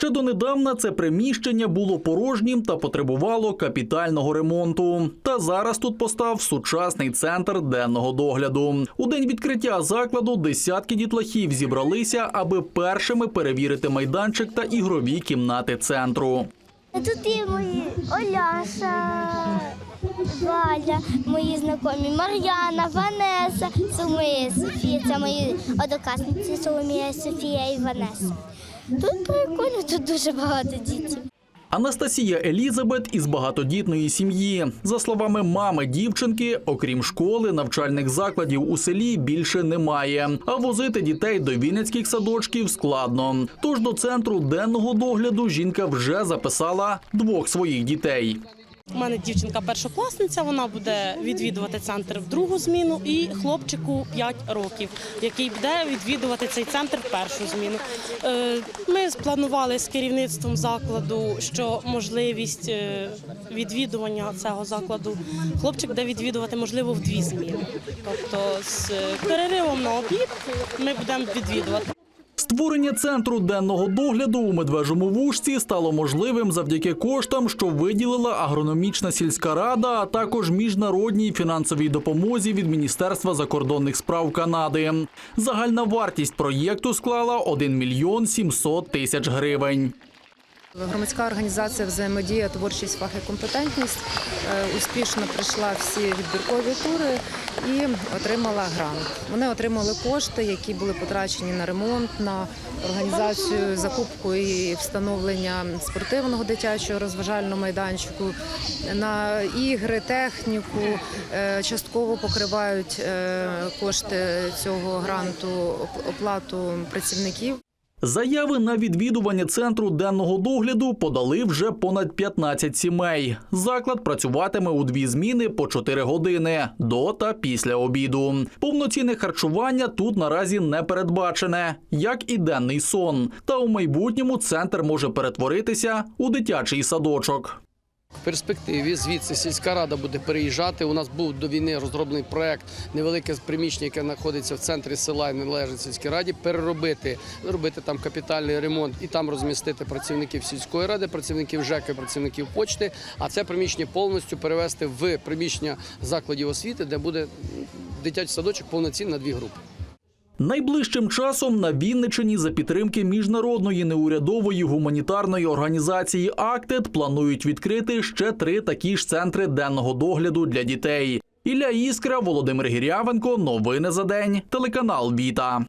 Ще донедавна це приміщення було порожнім та потребувало капітального ремонту. Та зараз тут постав сучасний центр денного догляду. У день відкриття закладу десятки дітлахів зібралися, аби першими перевірити майданчик та ігрові кімнати центру. Тут є мої Оляша, Валя, мої знайомі Мар'яна, Ванеса, Соломія, Софія. Це мої однокласниці Соломія, Софія і Ванеса. Тут прикольно, тут дуже багато дітей. Анастасія Елізабет із багатодітної сім'ї. За словами мами дівчинки, окрім школи, навчальних закладів у селі більше немає. А возити дітей до вінницьких садочків складно. Тож до центру денного догляду жінка вже записала двох своїх дітей. У мене дівчинка першокласниця, вона буде відвідувати центр в другу зміну, і хлопчику 5 років, який буде відвідувати цей центр в першу зміну. Е, Ми спланували з керівництвом закладу, що можливість е, відвідування цього закладу хлопчик буде відвідувати можливо в дві зміни. Тобто з переривом на обід ми будемо відвідувати. Створення центру денного догляду у медвежому вушці стало можливим завдяки коштам, що виділила агрономічна сільська рада, а також міжнародній фінансовій допомозі від Міністерства закордонних справ Канади. Загальна вартість проєкту склала 1 мільйон 700 тисяч гривень. Громадська організація взаємодія, творчість, фах і компетентність е, успішно пройшла всі відбіркові тури і отримала грант. Вони отримали кошти, які були потрачені на ремонт, на організацію, закупку і встановлення спортивного дитячого розважального майданчику, на ігри, техніку. Е, Частково покривають е, кошти цього гранту оплату працівників. Заяви на відвідування центру денного догляду подали вже понад 15 сімей. Заклад працюватиме у дві зміни по 4 години до та після обіду. Повноцінне харчування тут наразі не передбачене, як і денний сон. Та у майбутньому центр може перетворитися у дитячий садочок. В перспективі звідси сільська рада буде переїжджати. У нас був до війни розроблений проект невелике приміщення, яке знаходиться в центрі села і належить сільській раді, переробити, зробити там капітальний ремонт і там розмістити працівників сільської ради, працівників ЖЕК, працівників почти. А це приміщення повністю перевести в приміщення закладів освіти, де буде дитячий садочок повноцінно на дві групи. Найближчим часом на Вінничині за підтримки міжнародної неурядової гуманітарної організації «Актед» планують відкрити ще три такі ж центри денного догляду для дітей. Ілля Іскра, Володимир Гірявенко. Новини за день. Телеканал Віта.